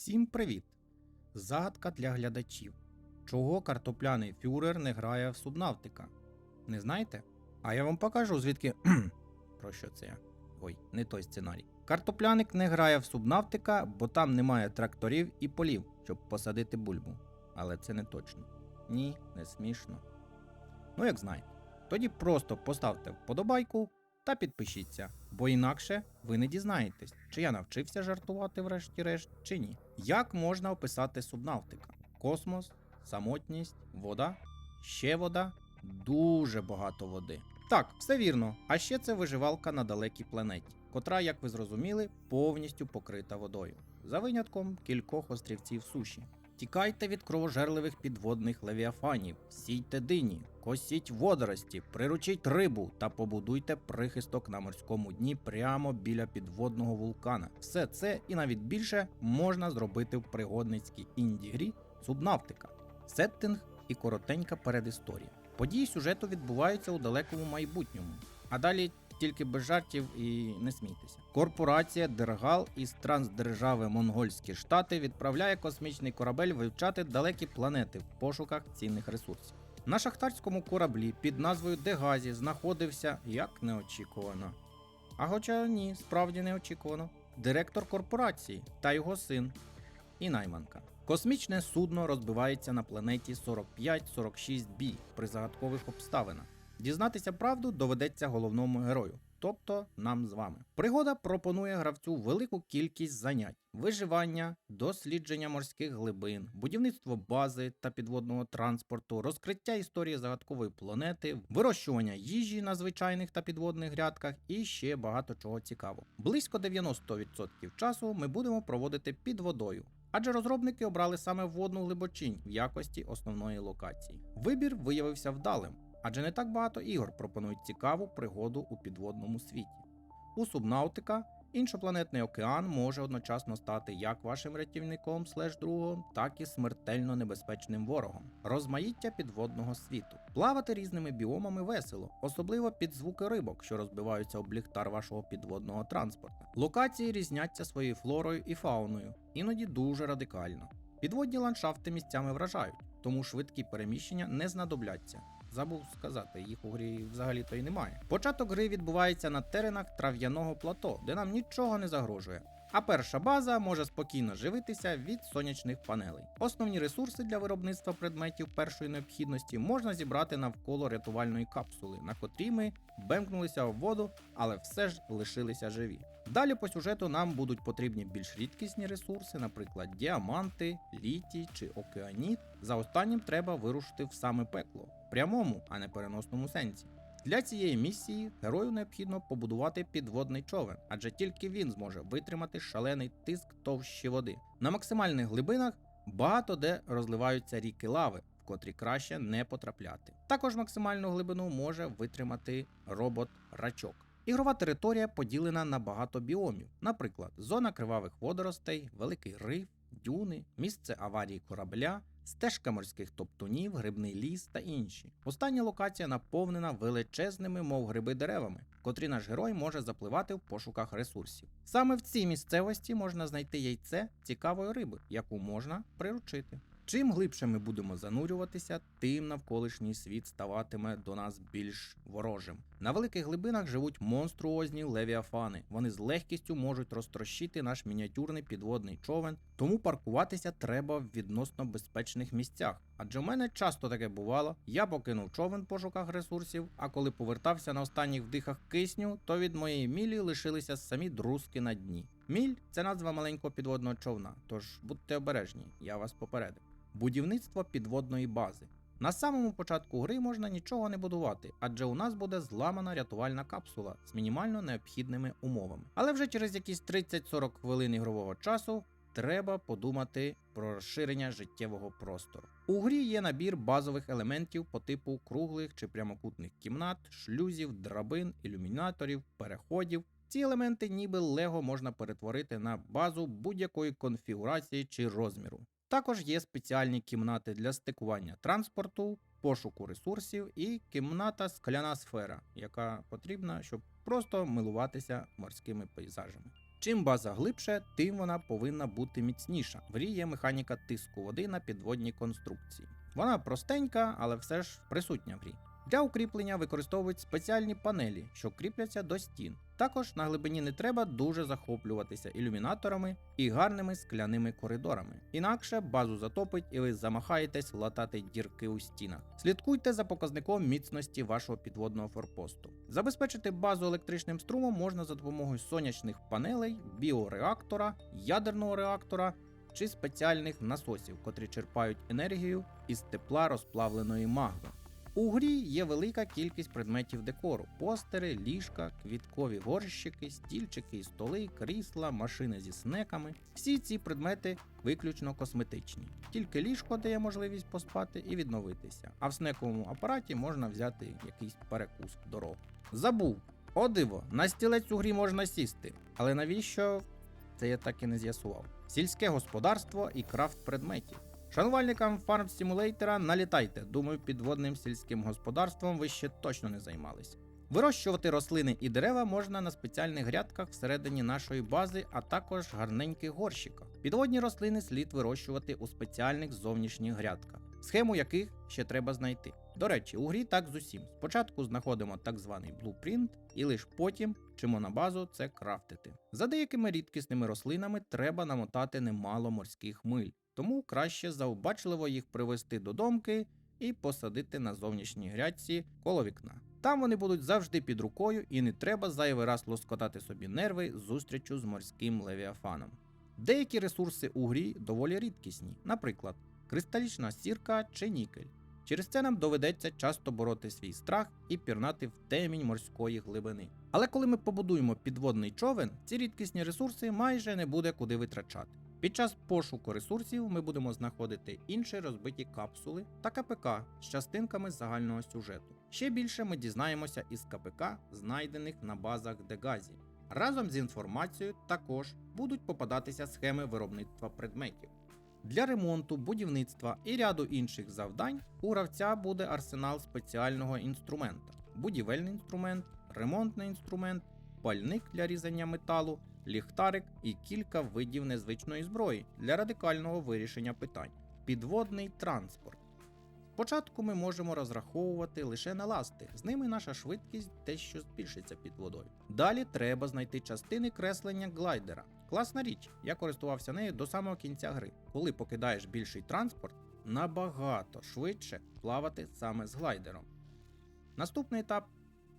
Всім привіт! Загадка для глядачів. Чого картопляний фюрер не грає в субнавтика? Не знаєте? А я вам покажу, звідки. Про що це я? Ой, не той сценарій. Картопляник не грає в субнавтика, бо там немає тракторів і полів, щоб посадити бульбу. Але це не точно. Ні, не смішно. Ну, як знаєте. Тоді просто поставте вподобайку та підпишіться, бо інакше ви не дізнаєтесь, чи я навчився жартувати врешті-решт, чи ні. Як можна описати субнавтика? Космос, самотність, вода, ще вода, дуже багато води. Так, все вірно. А ще це виживалка на далекій планеті, котра, як ви зрозуміли, повністю покрита водою, за винятком кількох острівців суші. Тікайте від кровожерливих підводних левіафанів, сійте дині, косіть водорості, приручіть рибу та побудуйте прихисток на морському дні прямо біля підводного вулкана. Все це і навіть більше можна зробити в пригодницькій інді-грі Субнавтика. Сеттинг і коротенька передісторія. Події сюжету відбуваються у далекому майбутньому, а далі тільки без жартів і не смійтеся. Корпорація Дергал із трансдержави Монгольські Штати відправляє космічний корабель вивчати далекі планети в пошуках цінних ресурсів. На шахтарському кораблі під назвою Дегазі знаходився як неочікувано. А хоча ні, справді неочікувано. Директор корпорації та його син і найманка. Космічне судно розбивається на планеті 45-46b при загадкових обставинах. Дізнатися правду доведеться головному герою, тобто нам з вами. Пригода пропонує гравцю велику кількість занять: виживання, дослідження морських глибин, будівництво бази та підводного транспорту, розкриття історії загадкової планети, вирощування їжі на звичайних та підводних грядках і ще багато чого цікавого. Близько 90% часу ми будемо проводити під водою. Адже розробники обрали саме водну глибочинь в якості основної локації. Вибір виявився вдалим, адже не так багато ігор пропонують цікаву пригоду у підводному світі. У Субнавтика іншопланетний океан може одночасно стати як вашим рятівником слеш другом, так і смертельно небезпечним ворогом. Розмаїття підводного світу. Плавати різними біомами весело, особливо під звуки рибок, що розбиваються об ліхтар вашого підводного транспорта. Локації різняться своєю флорою і фауною, іноді дуже радикально. Підводні ландшафти місцями вражають, тому швидкі переміщення не знадобляться. Забув сказати, їх у грі взагалі то й немає. Початок гри відбувається на теренах трав'яного плато, де нам нічого не загрожує. А перша база може спокійно живитися від сонячних панелей. Основні ресурси для виробництва предметів першої необхідності можна зібрати навколо рятувальної капсули, на котрій ми бемкнулися в воду, але все ж лишилися живі. Далі по сюжету нам будуть потрібні більш рідкісні ресурси, наприклад, діаманти, літій чи океаніт. За останнім треба вирушити в саме пекло, прямому, а не переносному сенсі. Для цієї місії герою необхідно побудувати підводний човен, адже тільки він зможе витримати шалений тиск товщі води. На максимальних глибинах багато де розливаються ріки лави, в котрі краще не потрапляти. Також максимальну глибину може витримати робот-рачок. Ігрова територія поділена на багато біомів, наприклад, зона кривавих водоростей, великий риф, дюни, місце аварії корабля, стежка морських топтунів, грибний ліс та інші. Остання локація наповнена величезними, мов гриби деревами, котрі наш герой може запливати в пошуках ресурсів. Саме в цій місцевості можна знайти яйце цікавої риби, яку можна приручити. Чим глибше ми будемо занурюватися, тим навколишній світ ставатиме до нас більш ворожим. На великих глибинах живуть монструозні левіафани. Вони з легкістю можуть розтрощити наш мініатюрний підводний човен, тому паркуватися треба в відносно безпечних місцях. Адже в мене часто таке бувало. Я покинув човен в пошуках ресурсів, а коли повертався на останніх вдихах кисню, то від моєї мілі лишилися самі друзки на дні. Міль це назва маленького підводного човна, тож будьте обережні, я вас попередив. Будівництво підводної бази. На самому початку гри можна нічого не будувати, адже у нас буде зламана рятувальна капсула з мінімально необхідними умовами. Але вже через якісь 30-40 хвилин ігрового часу треба подумати про розширення життєвого простору. У грі є набір базових елементів по типу круглих чи прямокутних кімнат, шлюзів, драбин, ілюмінаторів, переходів. Ці елементи, ніби лего, можна перетворити на базу будь-якої конфігурації чи розміру. Також є спеціальні кімнати для стикування транспорту, пошуку ресурсів і кімната скляна сфера, яка потрібна, щоб просто милуватися морськими пейзажами. Чим база глибше, тим вона повинна бути міцніша. В грі є механіка тиску води на підводній конструкції. Вона простенька, але все ж присутня в грі. Для укріплення використовують спеціальні панелі, що кріпляться до стін. Також на глибині не треба дуже захоплюватися ілюмінаторами і гарними скляними коридорами. Інакше базу затопить і ви замахаєтесь латати дірки у стінах. Слідкуйте за показником міцності вашого підводного форпосту. Забезпечити базу електричним струмом можна за допомогою сонячних панелей, біореактора, ядерного реактора чи спеціальних насосів, котрі черпають енергію із тепла розплавленої магми. У грі є велика кількість предметів декору: постери, ліжка, квіткові горщики, стільчики і столи, крісла, машини зі снеками. Всі ці предмети виключно косметичні. Тільки ліжко дає можливість поспати і відновитися, а в снековому апараті можна взяти якийсь перекус в дорогу. Забув! О диво, на стілець у грі можна сісти, але навіщо це я так і не з'ясував. Сільське господарство і крафт предметів. Шанувальникам фарм симулейтера налітайте. Думаю, підводним сільським господарством ви ще точно не займались. Вирощувати рослини і дерева можна на спеціальних грядках всередині нашої бази, а також гарненьких горщиках. Підводні рослини слід вирощувати у спеціальних зовнішніх грядках, схему яких ще треба знайти. До речі, у грі так з усім. Спочатку знаходимо так званий блупринт, і лише потім вчимо на базу це крафтити. За деякими рідкісними рослинами треба намотати немало морських миль, тому краще завбачливо їх привезти до домки і посадити на зовнішній грядці коло вікна. Там вони будуть завжди під рукою і не треба зайвий раз лоскотати собі нерви зустрічю з морським левіафаном. Деякі ресурси у грі доволі рідкісні, наприклад, кристалічна сірка чи нікель. Через це нам доведеться часто бороти свій страх і пірнати в темінь морської глибини. Але коли ми побудуємо підводний човен, ці рідкісні ресурси майже не буде куди витрачати. Під час пошуку ресурсів ми будемо знаходити інші розбиті капсули та КПК з частинками загального сюжету. Ще більше ми дізнаємося із КПК, знайдених на базах Дегазі. Разом з інформацією також будуть попадатися схеми виробництва предметів. Для ремонту, будівництва і ряду інших завдань у гравця буде арсенал спеціального інструмента: будівельний інструмент, ремонтний інструмент, пальник для різання металу, ліхтарик і кілька видів незвичної зброї для радикального вирішення питань. Підводний транспорт. Спочатку ми можемо розраховувати лише на ласти, з ними наша швидкість дещо збільшиться під водою. Далі треба знайти частини креслення глайдера. Класна річ, я користувався нею до самого кінця гри. Коли покидаєш більший транспорт, набагато швидше плавати саме з глайдером. Наступний етап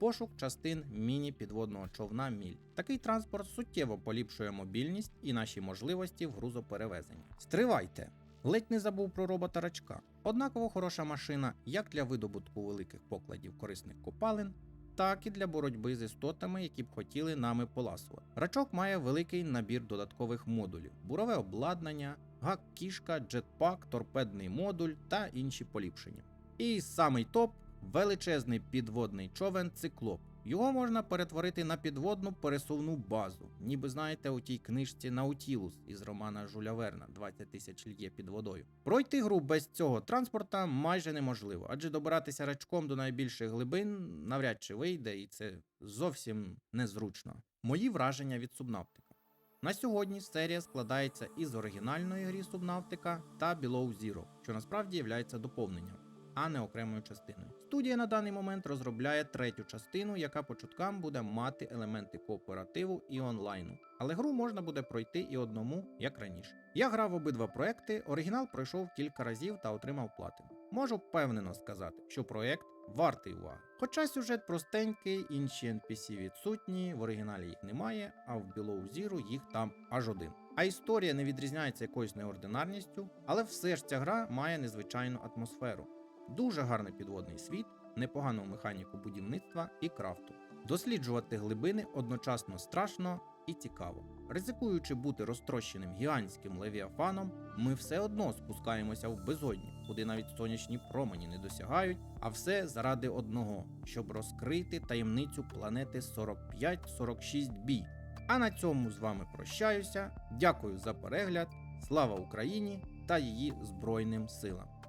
пошук частин міні-підводного човна Міль. Такий транспорт суттєво поліпшує мобільність і наші можливості в грузоперевезенні. Стривайте! Ледь не забув про робота рачка. Однаково хороша машина як для видобутку великих покладів корисних копалин, так і для боротьби з істотами, які б хотіли нами поласувати. Рачок має великий набір додаткових модулів: бурове обладнання, гак-кішка, джетпак, торпедний модуль та інші поліпшення. І самий топ величезний підводний човен циклоп. Його можна перетворити на підводну пересувну базу, ніби знаєте у тій книжці Наутілус із романа Жуля Верна 20 тисяч льє під водою. Пройти гру без цього транспорта майже неможливо, адже добиратися рачком до найбільших глибин навряд чи вийде, і це зовсім незручно. Мої враження від Субнавтика. На сьогодні серія складається із оригінальної грі Субнавтика та Below Zero, що насправді є доповненням а не окремою частиною. Студія на даний момент розробляє третю частину, яка по чуткам буде мати елементи кооперативу і онлайну. Але гру можна буде пройти і одному, як раніше. Я грав обидва проекти, оригінал пройшов кілька разів та отримав платину. Можу впевнено сказати, що проект вартий уваги. Хоча сюжет простенький, інші NPC відсутні, в оригіналі їх немає, а в Below Zero їх там аж один. А історія не відрізняється якоюсь неординарністю, але все ж ця гра має незвичайну атмосферу. Дуже гарний підводний світ, непогану механіку будівництва і крафту. Досліджувати глибини одночасно страшно і цікаво. Ризикуючи бути розтрощеним гігантським левіафаном, ми все одно спускаємося в безодні, куди навіть сонячні промені не досягають, а все заради одного, щоб розкрити таємницю планети 4546b. А на цьому з вами прощаюся. Дякую за перегляд. Слава Україні та її Збройним силам!